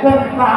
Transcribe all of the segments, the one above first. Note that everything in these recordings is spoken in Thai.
เป็นตา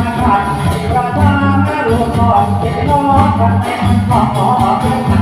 กันราชาหลวงพ่อเจ้าพ่อกันแม่พ่อ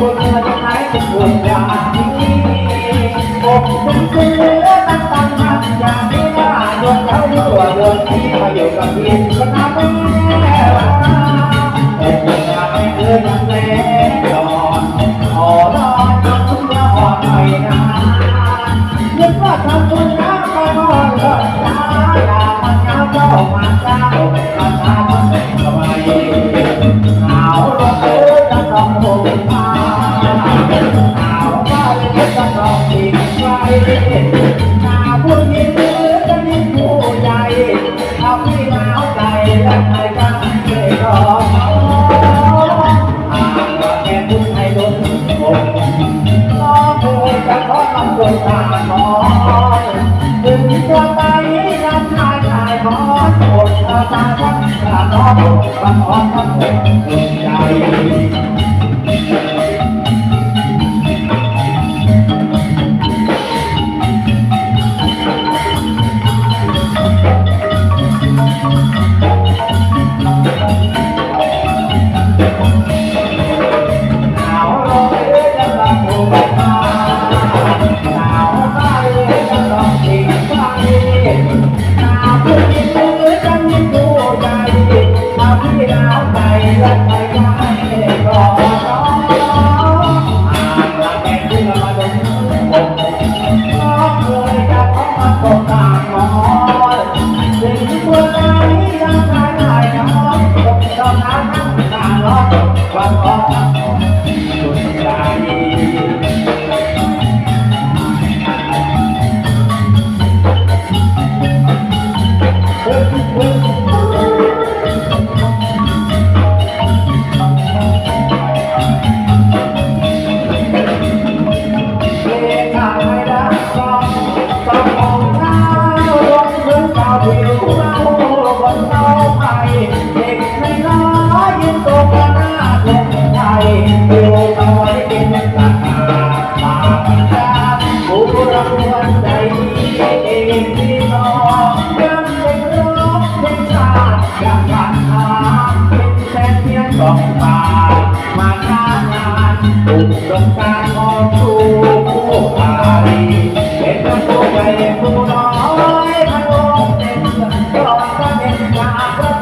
คนเธอจะหายเป็นคนอย่างนี้ผมเป็นเสือตั้งตั้งหักอย่างนี้ว่าโดนเขาตัวโดนที่มาอยู่กับพี่ก็น้ำแม่ว่าแต่เธอไม่เคยทำแน่นอนขอรอจนคุณจะออกไปนะนึงว่าทำคุณนะก็นอเลิกนะอย่ามาเงาก็มาเจ้าเป็นคาถาคนเป็นทำไม ตาตาตาตาตาตาตาตา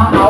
ม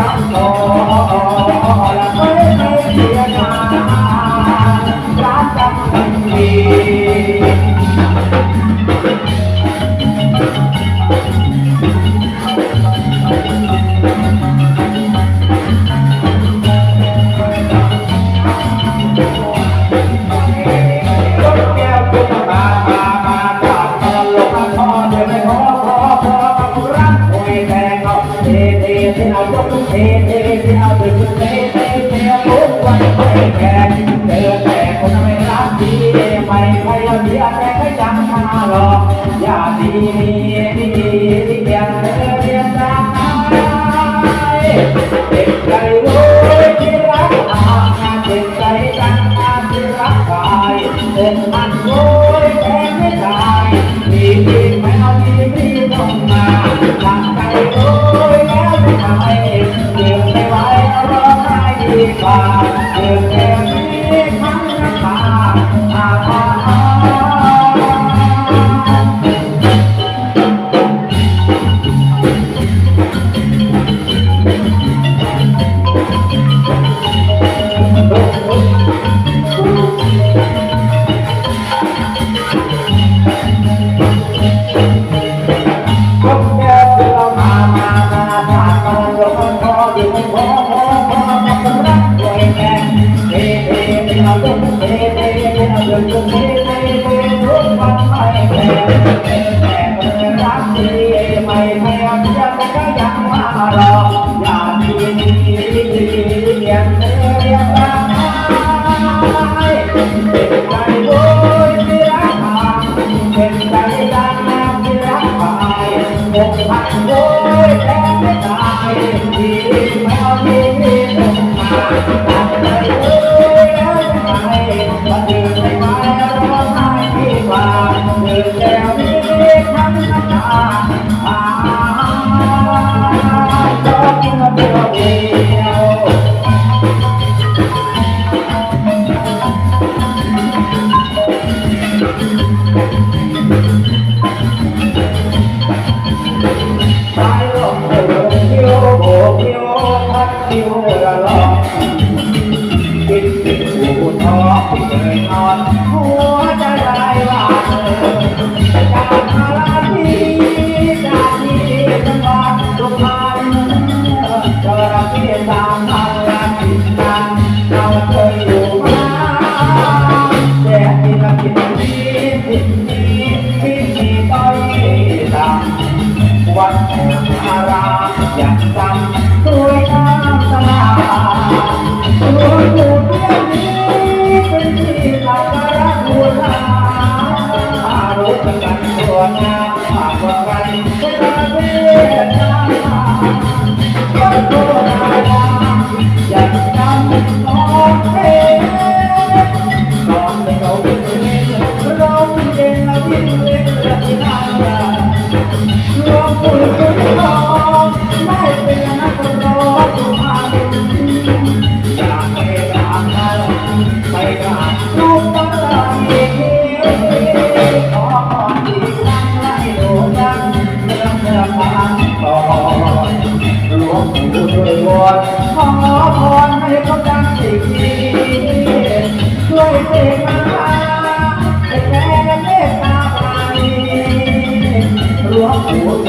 รักต่อ Thank you. เด็กแค่เด็กตาใบรวมหัวใจ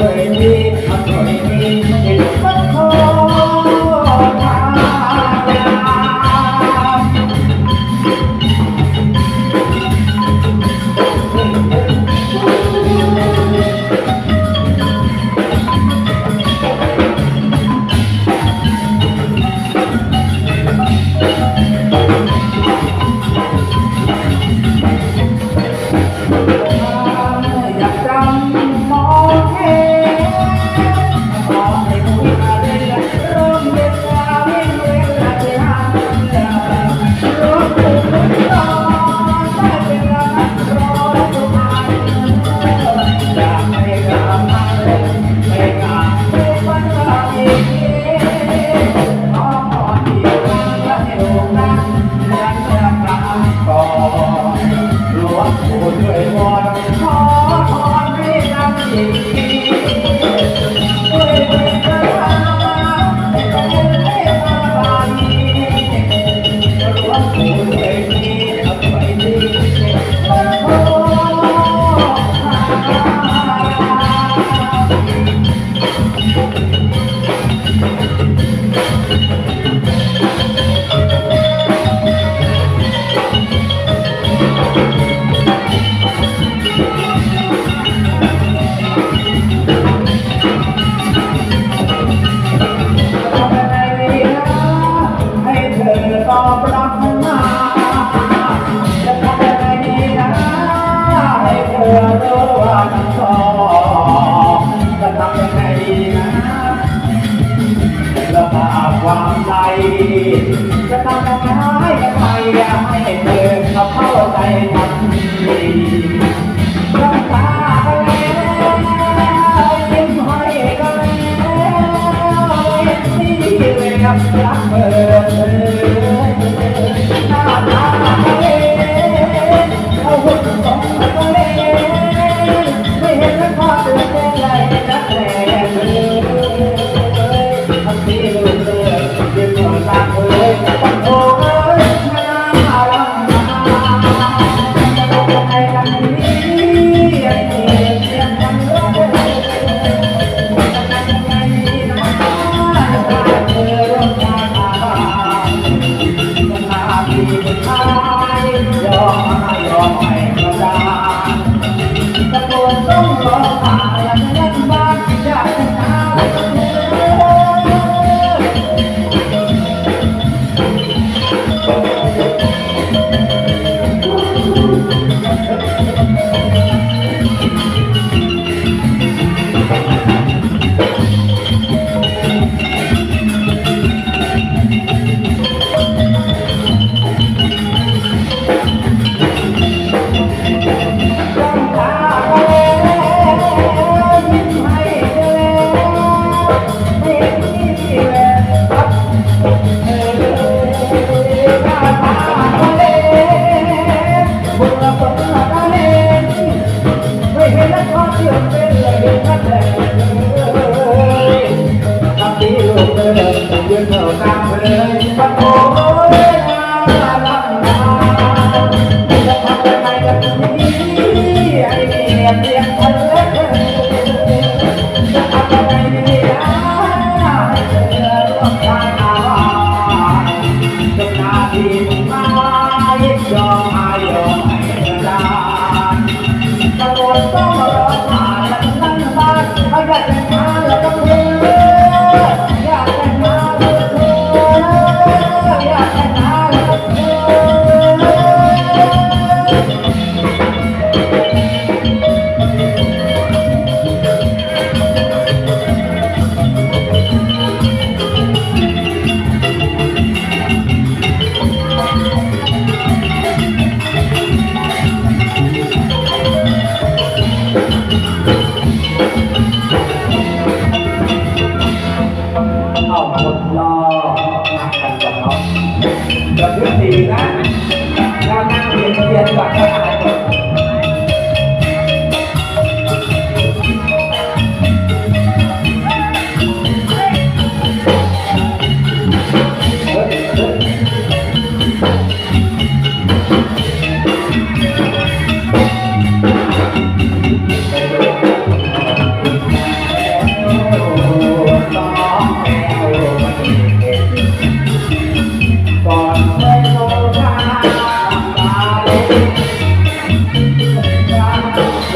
ไ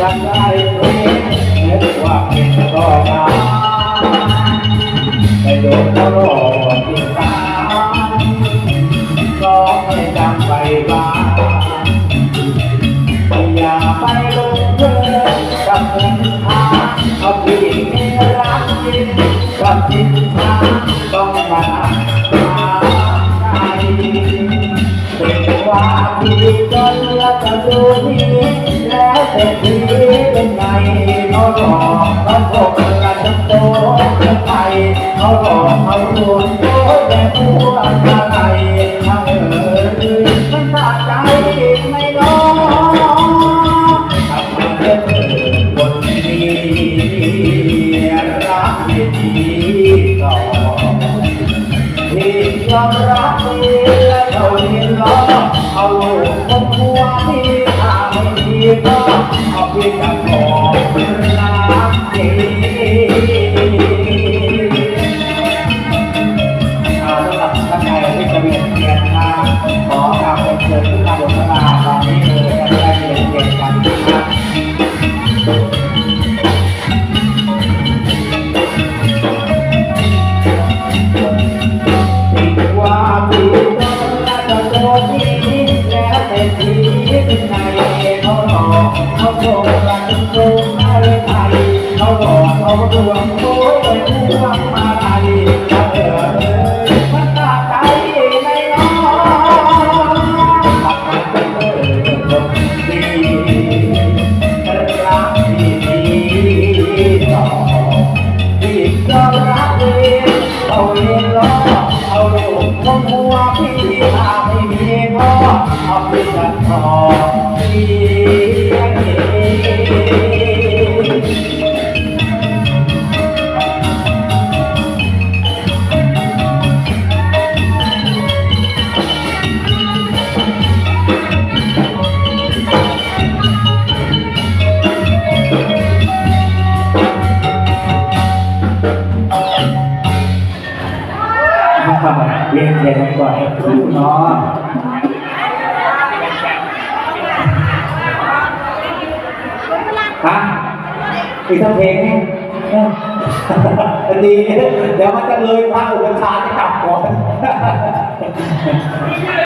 ากได้เพลงนึกว่าเป็นก็งาไปโดนเขาหลอกติดตามร้องให้ดังไปบ้างอย่าไปลงเพื่อกับสินค้าเอาผู้หญิงรักจริงกับสินค้าต้องมาหาใจ เป็นว่าที่จนแล้วจะดูนี้แล้วแต่ทีเป็นไงเขาหลอกเขาโกงกันทั้งโตทั้งไปเขาหลอกเขาลวงโตแต่ผู้อะไรทำเออมันสะใจไม่น้อทำมาเพื่อคนดีรักดีต่อที่ยอมรับดีและเขาเรียนล้ เอาคนหัวที่ทำไม่ดีก็เอาเพียงแต่ขอ ไป ลูกน้องฮะอีกสักเพลงนี่ดีเดี๋ยวมันจะเลยพระอุปชาย์จะกลับก่อน